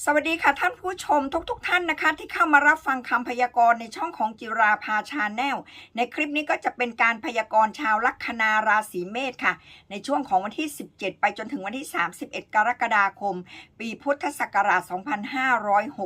สวัสดีค่ะท่านผู้ชมทุกๆทท่านนะคะ ที่เข้ามารับฟังคำพยากรณ์ในช่องของจิราภาชาแนลในคลิปนี้ก็จะเป็นการพยากรณ์ชาวลัคนาราศีเมษค่ะ ในช่วงของวันที่ 17 ไปจนถึงวันที่ 31 กรกฎาคม ปีพุทธศักราช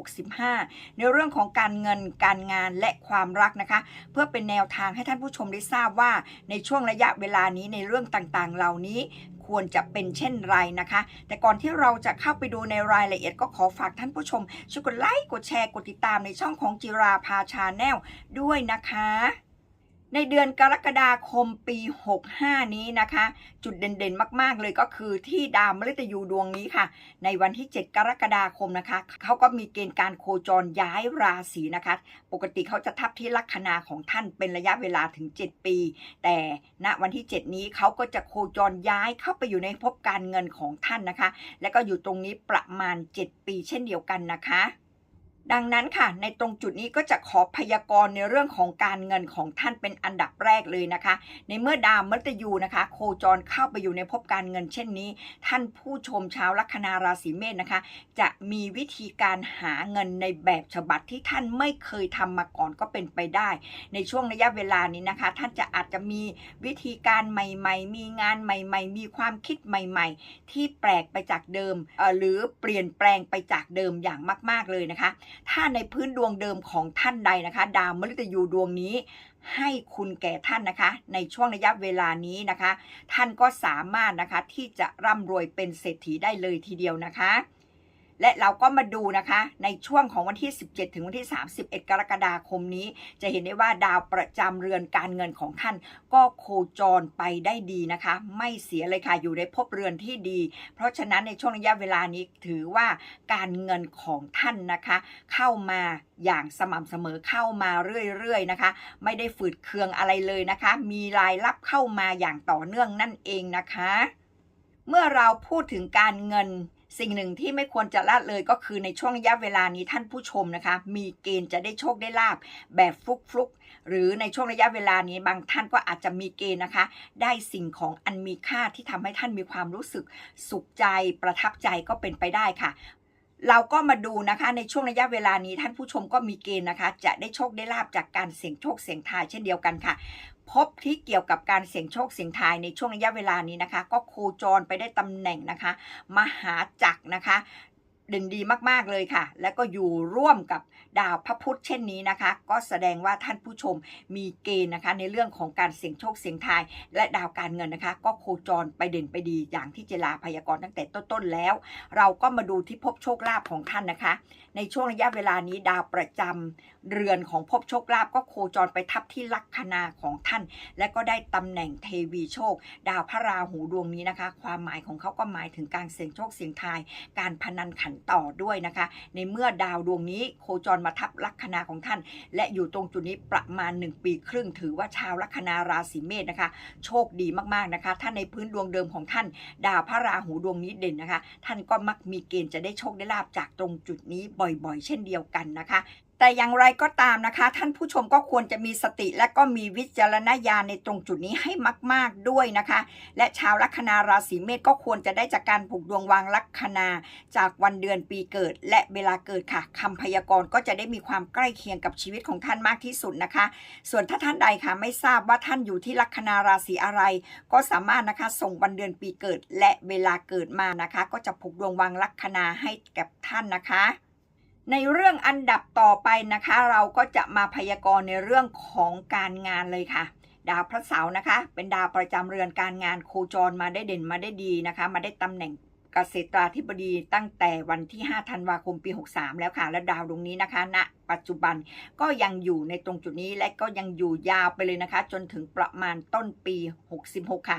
2565 ในเรื่องของการเงินการงานและความรักนะคะ เพื่อเป็นแนวทางให้ท่านผู้ชมได้ทราบว่า ในช่วงระยะเวลานี้ในเรื่องต่างๆ เหล่านี้ ควรจะเป็นเช่นไรนะคะ แต่ก่อนที่เราจะเข้าไปดูในรายละเอียดก็ขอฝากท่านผู้ชมช่วยกดไลค์กดแชร์กดติดตามในช่องของจิราภาชาแนลด้วยนะคะ ในเดือนกรกฎาคมปี 65 นี้นะคะ จุดเด่นๆ มากๆ เลยก็คือที่ดาวมฤตยูดวงนี้ค่ะ ในวันที่ 7 กรกฎาคมนะคะ เขาก็มีเกณฑ์การโคจรย้ายราศีนะคะ ปกติเขาจะทับที่ลัคนาของท่านเป็นระยะเวลาถึง 7 ปี แต่ณวันที่ 7 นี้เขาก็จะโคจรย้ายเข้าไปอยู่ในภพการเงินของท่านนะคะ และก็อยู่ตรงนี้ประมาณ 7 ปีเช่นเดียวกันนะคะ ดังนั้นค่ะ ในตรงจุดนี้ก็จะขอพยากรณ์ในเรื่องของการเงินของท่านเป็นอันดับแรกเลยนะคะ ในเมื่อดาวมฤตยูนะคะ โคจรเข้าไปอยู่ในภพการเงินเช่นนี้ ท่านผู้ชมชาวลัคนาราศีเมษนะคะ จะมีวิธีการหาเงินในแบบฉบับที่ท่านไม่เคยทำมาก่อนก็เป็นไปได้ ในช่วงระยะเวลานี้นะคะ ท่านจะอาจจะมีวิธีการใหม่ ๆ มีงานใหม่ ๆ มีความคิดใหม่ ๆ ที่แปลกไปจากเดิมเอ่อหรือเปลี่ยนแปลงไปจากเดิมอย่างมาก ๆเลยนะคะถ้าในพื้นดวงเดิมของท่านใดนะคะ ดาวมฤตยูดวงนี้ ให้คุณแก่ท่านนะคะ ในช่วงระยะเวลานี้นะคะ ท่านก็สามารถนะคะที่จะร่ำรวยเป็นเศรษฐีได้เลยทีเดียวนะคะ และเราก็มาดูนะคะในช่วงของวันที่ 17 ถึงวันที่ 31 กรกฎาคมนี้ จะเห็นได้ว่าดาวประจำเรือนการเงินของท่าน ก็โคจรไปได้ดีนะคะ ไม่เสียเลยค่ะอยู่ในภพเรือนที่ดี เพราะฉะนั้นในช่วงระยะเวลานี้ถือว่าการเงินของท่านนะคะ เข้ามาอย่างสม่ำเสมอเข้ามาเรื่อยๆนะคะ ไม่ได้ฝืดเคืองอะไรเลยนะคะ มีรายรับเข้ามาอย่างต่อเนื่องนั่นเองนะคะ เมื่อเราพูดถึงการเงิน สิ่งหนึ่งที่ไม่ควรจะละเลยก็คือในช่วงระยะเวลานี้ท่านผู้ชมนะคะ มีเกณฑ์จะได้โชคได้ลาบแบบฟลุกหรือในช่วงระยะเวลานี้บางท่านก็อาจจะมีเกณฑ์นะคะ ได้สิ่งของอันมีค่าที่ทำให้ท่านมีความรู้สึกสุขใจประทับใจก็เป็นไปได้ค่ะเราก็มาดูนะคะในช่วงระยะเวลานี้ท่านผู้ชมก็มีเกณฑ์นะคะ จะได้โชคได้ลาบจากการเสี่ยงโชคเสี่ยงทายเช่นเดียวกันค่ะ พบที่เกี่ยวกับการเสี่ยงโชคเสี่ยงทายในช่วงระยะเวลานี้นะคะ ก็โคจรไปได้ตำแหน่งนะคะ มหาจักรนะคะ เด่นดีมากๆเลยค่ะ แล้วก็อยู่ร่วมกับดาวพระพุธเช่นนี้นะคะ ก็แสดงว่าท่านผู้ชมมีเกณฑ์นะคะ ในเรื่องของการเสี่ยงโชคเสี่ยงทาย และดาวการเงินนะคะ ก็โคจรไปเด่นไปดีอย่างที่เจลาพยากรณ์ตั้งแต่ต้นๆแล้ว เราก็มาดูที่ภพโชคลาภของท่านนะคะ ในช่วงระยะเวลานี้ดาวประจำเรือนของภพโชคลาภก็โคจรไปทับที่ลัคนาของท่าน และก็ได้ตำแหน่งเทวีโชค ดาวพระราหูดวงนี้นะคะ ความหมายของเขาก็หมายถึงการเสี่ยงโชคเสี่ยงทาย การพนันขันต่อด้วยนะคะ ในเมื่อดาวดวงนี้โคจรมาทับลัคนาของท่าน และอยู่ตรงจุดนี้ประมาณ 1 ปีครึ่ง ถือว่าชาวลัคนาราศีเมษนะคะ โชคดีมากๆนะคะ ถ้าในพื้นดวงเดิมของท่าน ดาวพระราหูดวงนี้เด่นนะคะ ท่านก็มักมีเกณฑ์จะได้โชคได้ลาบจากตรงจุดนี้บ่อยๆ เช่นเดียวกันนะคะ แต่อย่างไรก็ตามนะคะ ท่านผู้ชมก็ควรจะมีสติและก็มีวิจารณญาณในตรงจุดนี้ให้มาก ๆด้วยนะคะ และชาวลัคนาราศีเมษก็ควรจะได้จากการผูกดวงวางลัคนาจากวันเดือนปีเกิด และเวลาเกิดค่ะคำพยากรณ์ก็จะได้มีความใกล้เคียงกับชีวิตของท่านมากที่สุดนะคะ ส่วนถ้าท่านใดค่ะไม่ทราบว่าท่านอยู่ที่ลัคนาราศีอะไร ก็สามารถนะคะส่งวันเดือนปีเกิด และเวลาเกิดมานะคะ ก็จะผูกดวงวางลัคนาให้กับท่านนะคะ ในเรื่องอันดับต่อไปนะคะ เราก็จะมาพยากรณ์ในเรื่องของการงานเลยค่ะ ดาวพระเสาร์นะคะ เป็นดาวประจำเรือนการงานโคจรมาได้เด่นมาได้ดีนะคะ มาได้ตำแหน่งเกษตราธิบดีตั้งแต่วันที่ 5 ธันวาคมปี 63 แล้วค่ะ และดาวดวงนี้นะคะณปัจจุบันก็ยังอยู่ในตรงจุดนี้และก็ยังอยู่ยาวไปเลยนะคะ จนถึงประมาณต้นปี 66 ค่ะ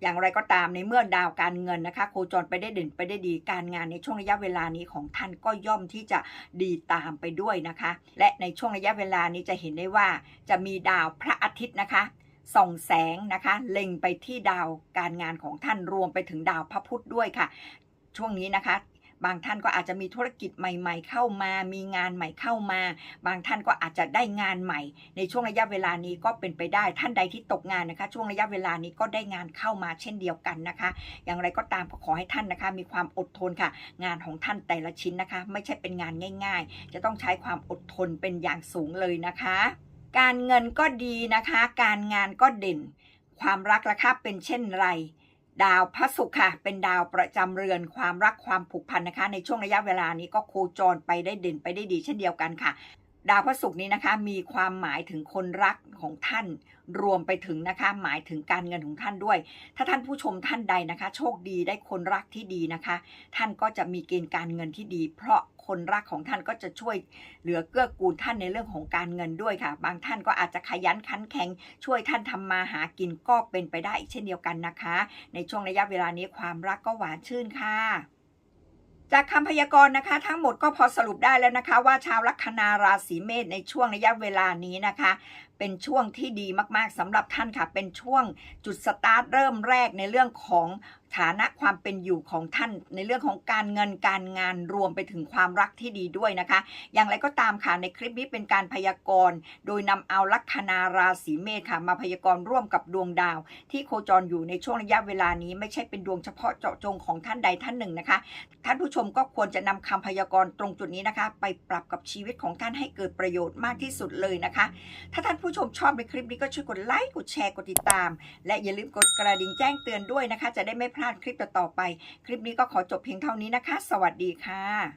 อย่างไรก็ตามในเมื่อดาวการเงินนะคะโคจรไปได้เด่นไปได้ดีการงานในช่วงระยะเวลานี้ของท่านก็ย่อมที่จะดีตามไปด้วยนะคะ และในช่วงระยะเวลานี้จะเห็นได้ว่าจะมีดาวพระอาทิตย์นะคะส่องแสงนะคะเล็งไปที่ดาวการงานของท่านรวมไปถึงดาวพระพุธด้วยค่ะ ช่วงนี้นะคะ บางท่านก็อาจจะมีธุรกิจใหม่ ๆ เข้ามา มีงานใหม่เข้ามา บางท่านก็อาจจะได้งานใหม่ ในช่วงระยะเวลานี้ก็เป็นไปได้ท่านใดที่ตกงานนะคะ ช่วงระยะเวลานี้ก็ได้งานเข้ามาเช่นเดียวกันนะคะ อย่างไรก็ตามก็ขอให้ท่านนะคะ มีความอดทนค่ะ งานของท่านแต่ละชิ้นนะคะ ไม่ใช่เป็นงานง่าย ๆ จะต้องใช้ความอดทนเป็นอย่างสูงเลยนะคะ การเงินก็ดีนะคะ การงานก็เด่น ความรักล่ะคะเป็นเช่นไร ดาวพระศุกร์ค่ะ เป็นดาวประจำเรือนความรักความผูกพันนะคะ ในช่วงระยะเวลานี้ก็โคจรไปได้เด่นไปได้ดีเช่นเดียวกันค่ะ ดาวพระศุกร์นี้นะคะมีความหมายถึงคนรักของท่าน รวมไปถึงนะคะหมายถึงการเงินของท่านด้วย ถ้าท่านผู้ชมท่านใดนะคะ โชคดีได้คนรักที่ดีนะคะ ท่านก็จะมีเกณฑ์การเงินที่ดี เพราะคนรักของท่านก็จะช่วยเหลือเกื้อกูลท่านในเรื่องของการเงินด้วยค่ะ บางท่านก็อาจจะขยันขันแข็งช่วยท่านทำมาหากินก็เป็นไปได้อีกเช่นเดียวกันนะคะ ในช่วงระยะเวลานี้ความรักก็หวานชื่นค่ะ จากคำพยากรณ์นะคะ ทั้งหมดก็พอสรุปได้แล้วนะคะ ว่าชาวลัคนาราศีเมษในช่วงระยะเวลานี้นะคะ เป็นช่วงที่ดีมากๆสำหรับท่านค่ะ เป็นช่วงจุดสตาร์ทเริ่มแรกในเรื่องของฐานะความเป็นอยู่ของท่าน ในเรื่องของการเงินการงานรวมไปถึงความรักที่ดีด้วยนะคะ อย่างไรก็ตามค่ะในคลิปนี้เป็นการพยากรณ์ โดยนำเอาลัคนาราศีเมษค่ะ มาพยากรณ์ร่วมกับดวงดาว ที่โคจรอยู่ในช่วงระยะเวลานี้ไม่ใช่เป็นดวงเฉพาะเจาะจงของท่านใดท่านหนึ่งนะคะ ท่านผู้ชมก็ควรจะนำคำพยากรณ์ตรงจุดนี้นะคะ ไปปรับกับชีวิตของท่านให้เกิดประโยชน์มากที่สุดเลยนะคะ ถ้าท่านผู้ผู้ชมชอบในคลิปนี้ก็ช่วยกดไลค์กดแชร์กดติดตาม และอย่าลืมกดกระดิ่งแจ้งเตือนด้วยนะคะ จะได้ไม่พลาดคลิปต่อๆไป คลิปนี้ก็ขอจบเพียงเท่านี้นะคะ สวัสดีค่ะ